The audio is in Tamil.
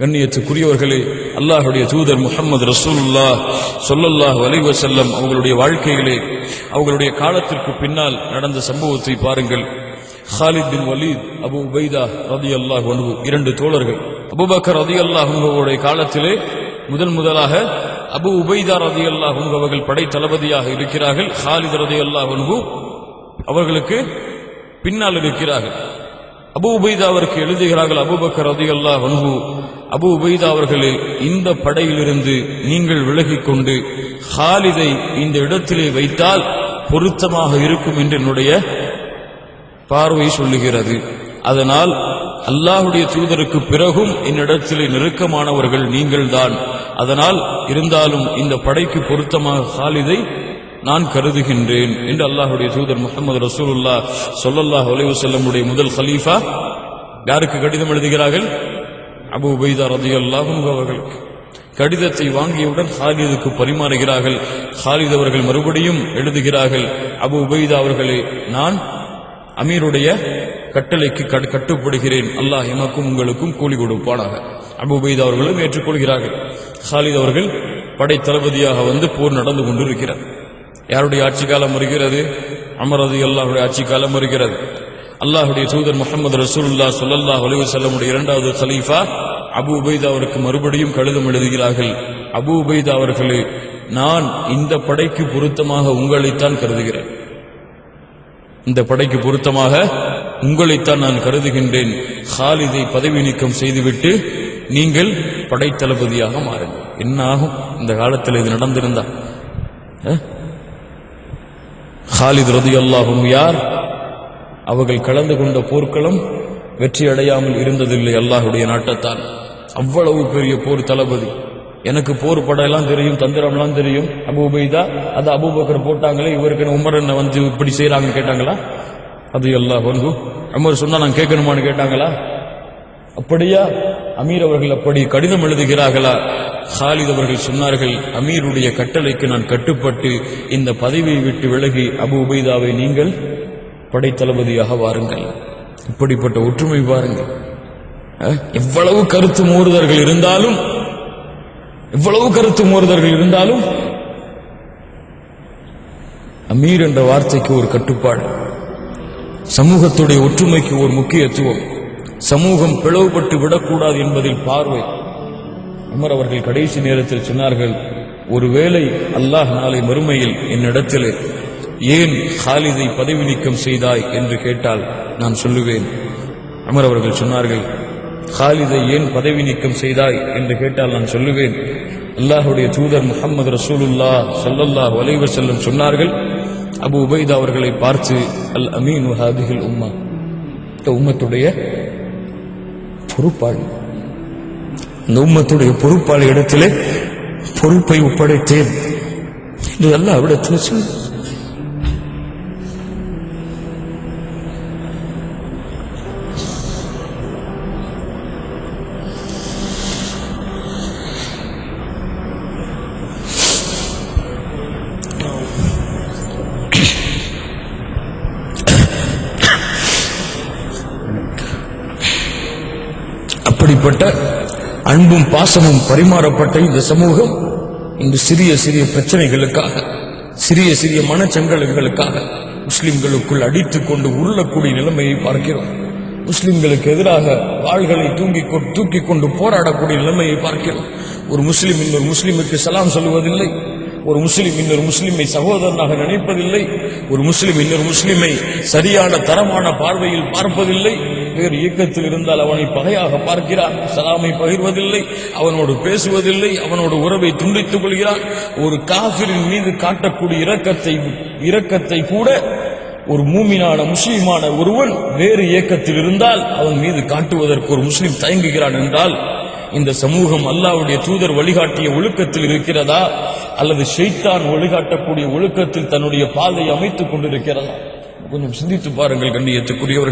கண்ணியத்துக்குரியவர்களே அல்லாஹுடைய தூதர் முகமது ரசூல்லா சொல்லல்லாஹ் அலைஹி செல்லம் அவங்களுடைய வாழ்க்கைகளே அவங்களுடைய காலத்திற்கு பின்னால் நடந்த சம்பவத்தை பாருங்கள். Khalid bin Walid Abu Ubaida ரதி அல்லாஹ் அன்பு இரண்டு தோழர்கள். அபுபக்கர் ரதி அல்லாஹ் அவருடைய காலத்திலே முதன் முதலாக அபு உபைதா ரதி அல்லாஹ் அவர்கள் படை தளபதியாக இருக்கிறார்கள். ஹாலித் ரதி அல்லாஹ் அன்பு அவர்களுக்கு பின்னால் இருக்கிறார்கள். அபு உபைதா அவருக்கு எழுதுகிறார்கள் அபுபக்கர் ரதியல்லா வன்ஹு அபு உபைதா அவர்களே இந்த படையிலிருந்து நீங்கள் விலகிக் கொண்டு ஹாலிதை இந்த இடத்திலே வைத்தால் பொருத்தமாக இருக்கும் என்று என்னுடைய பார்வை சொல்லுகிறது. அதனால் அல்லாஹுடைய தூதருக்கு பிறகும் என்னிடத்திலே நெருக்கமானவர்கள் நீங்கள்தான். அதனால் இருந்தாலும் இந்த படைக்கு பொருத்தமாக ஹாலிதை நான் கருதுகின்றேன் என்று அல்லாஹுடைய தூதர் முகமது ரசூலுல்லா சொல்லல்லாஹ் ஒலைவு செல்லமுடைய முதல் ஹலீஃபா யாருக்கு கடிதம் எழுதுகிறார்கள்? அபு உபைதா ரதியல்லாஹு அவர்களுக்கு. கடிதத்தை வாங்கியவுடன் ஹாலிதுக்கு பரிமாறுகிறார்கள். ஹாலித் அவர்கள் மறுபடியும் எழுதுகிறார்கள் அபு உபைதா அவர்களே நான் அமீருடைய கட்டளைக்கு கட்- கட்டுப்படுகிறேன். அல்லாஹ் எமக்கும் உங்களுக்கும் கூலி கொடுப்பானாக. அபு உபைதா அவர்களும் ஏற்றுக்கொள்கிறார்கள். ஹாலித் அவர்கள் படை தளபதியாக வந்து போர் நடந்து கொண்டிருக்கிறார். யாருடைய ஆட்சி காலம் வருகிறது? அமரது அல்லாஹுடைய ஆட்சி காலம் வருகிறது. அல்லாஹுடைய தூதர் முகமது ரசூல்லா ஸல்லல்லாஹு அலைஹி செல்லமுடைய இரண்டாவது சலீஃபா அபு உபைதா அவருக்கு மறுபடியும் கடிதம் எழுதுகிறார்கள். அபு உபைதா அவர்களே நான் இந்த படைக்கு பொருத்தமாக உங்களைத்தான் கருதுகிறேன். இந்த படைக்கு பொருத்தமாக உங்களைத்தான் நான் கருதுகின்றேன். ஹாலிதை பதவி நீக்கம் செய்துவிட்டு நீங்கள் படைத்தளபதியாக மாறுங்கள். என்ன ஆகும்? இந்த காலத்தில் இது நடந்திருந்தா? ஹாலித் ரதி அல்லாஹும் யார்? அவர்கள் கலந்து கொண்ட போர்க்களம் வெற்றி அடையாமல் இருந்ததில்லை அல்லாஹுடைய நாட்டத்தால். அவ்வளவு பெரிய போர் தளபதி. எனக்கு போர் படையெல்லாம் தெரியும் தந்திரம்லாம் தெரியும். அபு உபைதா அது அபுபக்கர் போட்டாங்களே இவருக்கு உமர் என்ன வந்து இப்படி செய்யறாங்கன்னு கேட்டாங்களா? அது எல்லாம் வந்து உமர் சொன்னா நான் கேட்கணுமான்னு கேட்டாங்களா? அப்படியா? அமீர் அவர்கள் அப்படி கடிதம் எழுதுகிறார்களா? ஹாலித் அவர்கள் சொன்னார்கள் அமீருடைய கட்டளைக்கு நான் கட்டுப்பட்டு இந்த பதவியை விட்டு விலகி அபு உபைதாவை நீங்கள் படைத்தளபதியாக வாருங்கள். இப்படிப்பட்ட ஒற்றுமை பாருங்கள். எவ்வளவு கருத்து மோறுதல்கள் இருந்தாலும் எவ்வளவு கருத்து மோறுதல்கள் இருந்தாலும் அமீர் என்ற வார்த்தைக்கு ஒரு கட்டுப்பாடு. சமூகத்துடைய ஒற்றுமைக்கு ஒரு முக்கியத்துவம். சமூகம் பிளவுபட்டு விடக்கூடாது என்பதில் பார்வை. உமர் அவர்கள் கடைசி நேரத்தில் சொன்னார்கள் ஒருவேளை அல்லாஹ் நாளை மறுமையில் என்னிடத்திலே ஏன் ஹாலிதை பதவி நீக்கம் செய்தாய்? என்று கேட்டால் நான் சொல்லுவேன். அமர் அவர்கள் சொன்னார்கள் ஹாலிதை ஏன் பதவி நீக்கம் செய்தாய்? என்று கேட்டால் நான் சொல்லுவேன். அல்லாஹுடைய தூதர் முகமது ரசூலுல்லா சல்லல்லா வலைவர் செல்லும் சொன்னார்கள் அபு உபைதா அவர்களை பார்த்து அல் அமீன் ஹாதிஹில் உம்மா. இந்த உம்மத்துடைய பொறுப்பாளி. இந்த உம்மத்துடைய பொறுப்பாளி இடத்திலே பொறுப்பை ஒப்படைத்தேன். இது எல்லாம் விடத்தில் சொல் அப்படிப்பட்ட அன்பும் பாசமும் பரிமாறப்பட்ட இந்த சமூகம் இன்று சிறிய சிறிய பிரச்சனைகளுக்காக சிறிய சிறிய மனச்சங்கல்களுக்காக முஸ்லிம்களுக்குள் அடித்துக் கொண்டு உருளக்கூடிய நிலைமையை பார்க்கிறோம். முஸ்லிம்களுக்கு எதிராக வாள்களை தூங்கி கொ- கொண்டு போராடக்கூடிய நிலைமையை பார்க்கிறோம். ஒரு முஸ்லிம் இன்னொரு முஸ்லிமுக்கு சலாம் சொல்லுவதில்லை. ஒரு முஸ்லிம் இன்னொரு முஸ்லிமை சகோதரனாக நினைப்பதில்லை. ஒரு முஸ்லிம் இன்னொரு முஸ்லிமை சரியான தரமான பார்வையில் பார்ப்பதில்லை. பேர் இயக்கத்தில் இருந்தால் அவனை பகையாக பார்க்கிறான். சலாமை பகிர்வதில்லை அவனோடு பேசுவதில்லை அவனோடு உறவை துண்டித்துக் கொள்கிறான். ஒரு காபிரின் மீது காட்டக்கூடிய இரக்கத்தை இரக்கத்தை கூட ஒரு மூமினான முஸ்லீமான ஒருவன் வேறு இயக்கத்தில் இருந்தால் அவன் மீது காட்டுவதற்கு ஒரு முஸ்லீம் தயங்குகிறான் என்றால் இந்த சமூகம் அல்லாவுடைய தூதர் வழிகாட்டிய ஒழுக்கத்தில் இருக்கிறதா? அல்லது ஷெய்தான் வழிகாட்டக்கூடிய ஒழுக்கத்தில் தன்னுடைய பாதை அமைத்துக் கொண்டிருக்கிறதா? கொஞ்சம் சிந்தித்து பாருங்கள் கண்ணியத்துக்குரியவர்கள்.